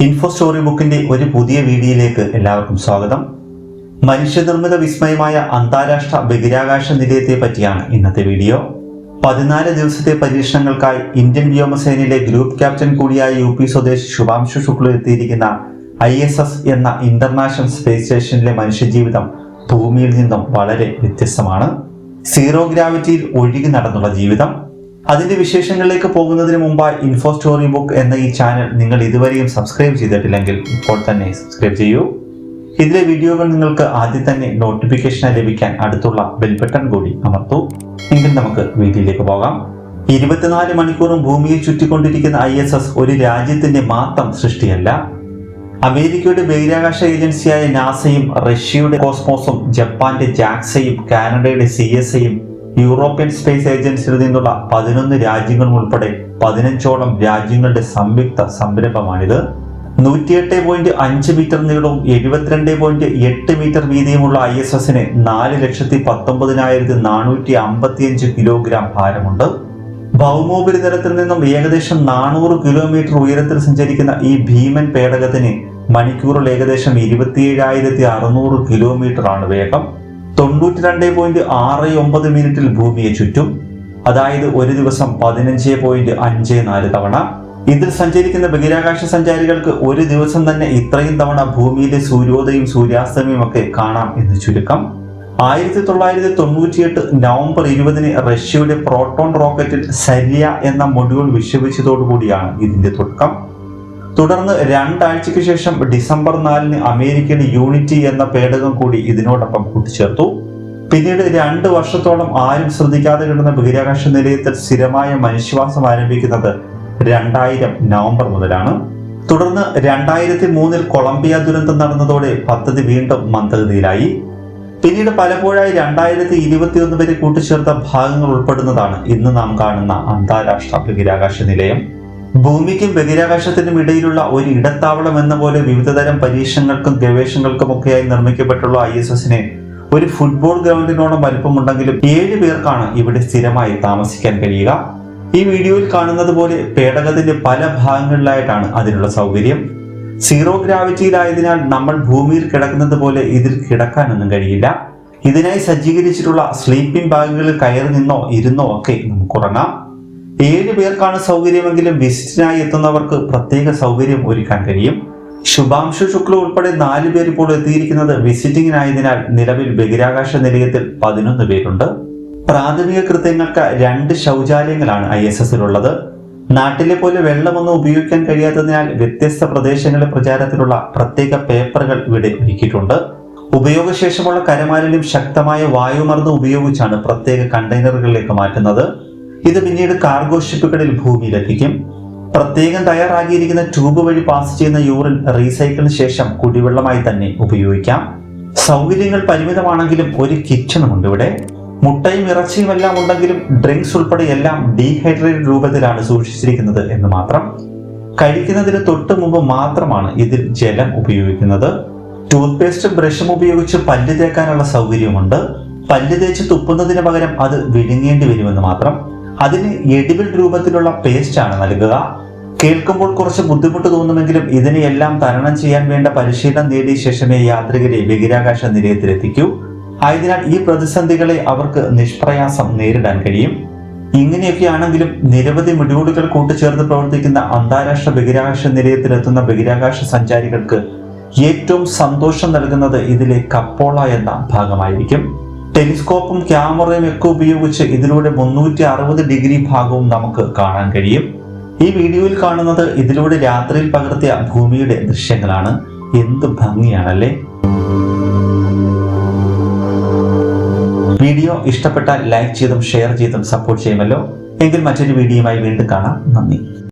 Info story ബുക്കിന്റെ ഒരു പുതിയ വീഡിയോയിലേക്ക് എല്ലാവർക്കും സ്വാഗതം. മനുഷ്യനിർമ്മിത വിസ്മയമായ അന്താരാഷ്ട്ര ബഹിരാകാശ നിലയത്തെ പറ്റിയാണ് ഇന്നത്തെ വീഡിയോ. പതിനാല് ദിവസത്തെ പരീക്ഷണങ്ങൾക്കായി ഇന്ത്യൻ വ്യോമസേനയിലെ ഗ്രൂപ്പ് ക്യാപ്റ്റൻ കൂടിയായ യു പി സ്വദേശി ശുഭാംശു ശുക്ല എത്തിയിരിക്കുന്ന ഐ എസ് എസ് എന്ന ഇന്റർനാഷണൽ സ്പേസ് സ്റ്റേഷനിലെ മനുഷ്യജീവിതം ഭൂമിയിൽ നിന്നും വളരെ വ്യത്യസ്തമാണ്. സീറോ ഗ്രാവിറ്റിയിൽ ഒഴുകി നടന്നുള്ള ജീവിതം അതിന്റെ വിശേഷങ്ങളിലേക്ക് പോകുന്നതിന് മുമ്പായി ഇൻഫോ സ്റ്റോറി ബുക്ക് എന്ന ഈ ചാനൽ നിങ്ങൾ ഇതുവരെയും സബ്സ്ക്രൈബ് ചെയ്തിട്ടില്ലെങ്കിൽ ഇപ്പോൾ തന്നെ സബ്സ്ക്രൈബ് ചെയ്യൂ. ഇതിലെ വീഡിയോകൾ നിങ്ങൾക്ക് ആദ്യം തന്നെ നോട്ടിഫിക്കേഷൻ ലഭിക്കാൻ അടുത്തുള്ള ബെൽ ബട്ടൺ കൂടി അമർത്തൂ. എങ്കിൽ നമുക്ക് വീഡിയോയിലേക്ക് പോകാം. ഇരുപത്തിനാല് മണിക്കൂറും ഭൂമിയെ ചുറ്റിക്കൊണ്ടിരിക്കുന്ന ഐ എസ് എസ് ഒരു രാജ്യത്തിന്റെ മാത്രം സൃഷ്ടിയല്ല. അമേരിക്കയുടെ ബഹിരാകാശ ഏജൻസിയായ നാസയും റഷ്യയുടെ കോസ്മോസും ജപ്പാന്റെ ജാക്സയും കാനഡയുടെ സി എസ് ഐയും യൂറോപ്യൻ സ്പേസ് ഏജൻസിയിൽ നിന്നുള്ള പതിനൊന്ന് രാജ്യങ്ങൾ ഉൾപ്പെടെ പതിനഞ്ചോളം രാജ്യങ്ങളുടെ സംയുക്ത സംരംഭമാണിത്. നൂറ്റിയെട്ട് പോയിന്റ് അഞ്ച് മീറ്റർ നീളവും എഴുപത്തിരണ്ട് പോയിന്റ് എട്ട് മീറ്റർ വീതിയുമുള്ള ഐ എസ് എസിന് നാല് ലക്ഷത്തി പത്തൊമ്പതിനായിരത്തി നാനൂറ്റി അമ്പത്തിയഞ്ച് കിലോഗ്രാം ഭാരമുണ്ട്. ഭൗമോപരിതലത്തിൽ നിന്നും ഏകദേശം നാനൂറ് കിലോമീറ്റർ ഉയരത്തിൽ സഞ്ചരിക്കുന്ന ഈ ഭീമൻ പേടകത്തിന് മണിക്കൂറിൽ ഏകദേശം ഇരുപത്തിയേഴായിരത്തി അറുന്നൂറ് കിലോമീറ്റർ ആണ് വേഗം. തൊണ്ണൂറ്റി രണ്ട് പോയിന്റ് ആറ് ഒമ്പത് മിനിറ്റിൽ ഭൂമിയെ ചുറ്റും അതായത് ഒരു ദിവസം പതിനഞ്ച് പോയിന്റ് അഞ്ച് നാല് തവണ. ഇതിൽ സഞ്ചരിക്കുന്ന ബഹിരാകാശ സഞ്ചാരികൾക്ക് ഒരു ദിവസം തന്നെ ഇത്രയും തവണ ഭൂമിയിലെ സൂര്യോദയം സൂര്യാസ്തമയം ഒക്കെ കാണാം എന്ന് ചുരുക്കം. ആയിരത്തി തൊള്ളായിരത്തി തൊണ്ണൂറ്റിയെട്ട് നവംബർ ഇരുപതിന് റഷ്യയുടെ പ്രോട്ടോൺ റോക്കറ്റിൽ സരിയ എന്ന മൊഡ്യൂൾ വിക്ഷേപിച്ചതോടുകൂടിയാണ് ഇതിന്റെ തുടക്കം. തുടർന്ന് രണ്ടാഴ്ചയ്ക്ക് ശേഷം ഡിസംബർ നാലിന് അമേരിക്കൻ യൂണിറ്റി എന്ന പേടകം കൂടി ഇതിനോടൊപ്പം കൂട്ടിച്ചേർത്തു. പിന്നീട് രണ്ട് വർഷത്തോളം ആരും ശ്രദ്ധിക്കാതെ കിടന്ന ബഹിരാകാശ നിലയത്തിൽ സ്ഥിരമായ മനുഷ്യവാസം ആരംഭിക്കുന്നത് രണ്ടായിരം നവംബർ മുതലാണ്. തുടർന്ന് രണ്ടായിരത്തി മൂന്നിൽ കൊളംബിയ ദുരന്തം നടന്നതോടെ പദ്ധതി വീണ്ടും മന്ദഗതിയിലായി. പിന്നീട് പലപ്പോഴായി രണ്ടായിരത്തി ഇരുപത്തിയൊന്ന് വരെ കൂട്ടിച്ചേർത്ത ഭാഗങ്ങൾ ഉൾപ്പെടുന്നതാണ് ഇന്ന് നാം കാണുന്ന അന്താരാഷ്ട്ര ബഹിരാകാശ നിലയം. ഭൂമിക്കും ബഹിരാകാശത്തിനും ഇടയിലുള്ള ഒരു ഇടത്താവളം എന്ന പോലെ വിവിധതരം പരീക്ഷണങ്ങൾക്കും ഗവേഷണങ്ങൾക്കും ഒക്കെയായി നിർമ്മിക്കപ്പെട്ടുള്ള ഐ എസ് എസിന് ഒരു ഫുട്ബോൾ ഗ്രൗണ്ടിനോളം വലിപ്പമുണ്ടെങ്കിലും ഏഴ് പേർക്കാണ് ഇവിടെ സ്ഥിരമായി താമസിക്കാൻ കഴിയുക. ഈ വീഡിയോയിൽ കാണുന്നത് പോലെ പേടകത്തിന്റെ പല ഭാഗങ്ങളിലായിട്ടാണ് അതിനുള്ള സൗകര്യം. സീറോ ഗ്രാവിറ്റിയിലായതിനാൽ നമ്മൾ ഭൂമിയിൽ കിടക്കുന്നത് പോലെ ഇതിൽ കിടക്കാനൊന്നും കഴിയില്ല. ഇതിനായി സജ്ജീകരിച്ചിട്ടുള്ള സ്ലീപ്പിംഗ് ബാഗുകളിൽ കയറി നിന്നോ ഇരുന്നോ ഒക്കെ നമുക്ക് ഉറങ്ങാം. ഏഴ് പേർക്കാണ് സൗകര്യമെങ്കിലും വിസിറ്റിനായി എത്തുന്നവർക്ക് പ്രത്യേക സൗകര്യം ഒരുക്കാൻ കഴിയും. ശുഭാംശു ശുക്ല ഉൾപ്പെടെ നാല് പേർ ഇപ്പോൾ എത്തിയിരിക്കുന്നത് വിസിറ്റിംഗിനായതിനാൽ നിലവിൽ ബഹിരാകാശ നിലയത്തിൽ പതിനൊന്ന് പേരുണ്ട്. പ്രാഥമിക കൃത്യങ്ങൾക്ക് രണ്ട് ശൗചാലയങ്ങളാണ് ഐ എസ് എസിലുള്ളത്. നാട്ടിലെ പോലെ വെള്ളമൊന്നും ഉപയോഗിക്കാൻ കഴിയാത്തതിനാൽ വ്യത്യസ്ത പ്രദേശങ്ങളിലെ പ്രചാരത്തിലുള്ള പ്രത്യേക പേപ്പറുകൾ ഇവിടെ ഒരുക്കിയിട്ടുണ്ട്. ഉപയോഗശേഷമുള്ള കരമാലിന്യം ശക്തമായ വായുമർദ്ദം ഉപയോഗിച്ചാണ് പ്രത്യേക കണ്ടെയ്നറുകളിലേക്ക് മാറ്റുന്നത്. ഇത് പിന്നീട് കാർഗോ ഷിപ്പുകളിൽ ഭൂമിയിലെത്തിക്കും പ്രത്യേകം തയ്യാറാക്കിയിരിക്കുന്ന ട്യൂബ് വഴി പാസ് ചെയ്യുന്ന യൂറിൻ റീസൈക്കിളിന് ശേഷം കുടിവെള്ളമായി തന്നെ ഉപയോഗിക്കാം. സൗകര്യങ്ങൾ പരിമിതമാണെങ്കിലും ഒരു കിച്ചണുമുണ്ട് ഇവിടെ. മുട്ടയും ഇറച്ചിയും എല്ലാം ഉണ്ടെങ്കിലും ഡ്രിങ്ക്സ് ഉൾപ്പെടെ എല്ലാം ഡീഹൈഡ്രേറ്റഡ് രൂപത്തിലാണ് സൂക്ഷിച്ചിരിക്കുന്നത് എന്ന് മാത്രം. കഴിക്കുന്നതിന് തൊട്ട് മുമ്പ് മാത്രമാണ് ഇതിൽ ജലം ഉപയോഗിക്കുന്നത്. ടൂത്ത് പേസ്റ്റും ബ്രഷും ഉപയോഗിച്ച് പല്ല് തേക്കാനുള്ള സൗകര്യമുണ്ട് പല്ല് തേച്ച് തുപ്പുന്നതിന് പകരം അത് വിഴുങ്ങേണ്ടി വരുമെന്ന് മാത്രം. അതിന് എഡിബിൾ രൂപത്തിലുള്ള പേസ്റ്റ് ആണ് നൽകുക. കേൾക്കുമ്പോൾ കുറച്ച് ബുദ്ധിമുട്ട് തോന്നുമെങ്കിലും ഇതിനെയെല്ലാം തരണം ചെയ്യാൻ വേണ്ട പരിശീലനം നേടിയ ശേഷമേ യാത്രികരെ ബഹിരാകാശ നിലയത്തിലെത്തിക്കൂ. ആയതിനാൽ ഈ പ്രതിസന്ധികളെ അവർക്ക് നിഷ്പ്രയാസം നേരിടാൻ കഴിയും. ഇങ്ങനെയൊക്കെയാണെങ്കിലും നിരവധി മൊഡ്യൂളുകൾ കൂട്ടിച്ചേർത്ത് പ്രവർത്തിക്കുന്ന അന്താരാഷ്ട്ര ബഹിരാകാശ നിലയത്തിലെത്തുന്ന ബഹിരാകാശ സഞ്ചാരികൾക്ക് ഏറ്റവും സന്തോഷം നൽകുന്നത് ഇതിലെ കപ്പോള എന്ന ഭാഗമായിരിക്കും. ടെലിസ്കോപ്പും ക്യാമറയും ഒക്കെ ഉപയോഗിച്ച് ഇതിലൂടെ മുന്നൂറ്റി അറുപത് ഡിഗ്രി ഭാഗവും നമുക്ക് കാണാൻ കഴിയും. ഈ വീഡിയോയിൽ കാണുന്നത് ഇതിലൂടെ രാത്രിയിൽ പകർത്തിയ ഭൂമിയുടെ ദൃശ്യങ്ങളാണ്. എന്ത് ഭംഗിയാണല്ലേ? വീഡിയോ ഇഷ്ടപ്പെട്ടാൽ ലൈക്ക് ചെയ്തും ഷെയർ ചെയ്തും സപ്പോർട്ട് ചെയ്യുമല്ലോ. എങ്കിൽ മറ്റൊരു വീഡിയോയുമായി വീണ്ടും കാണാം. നന്ദി.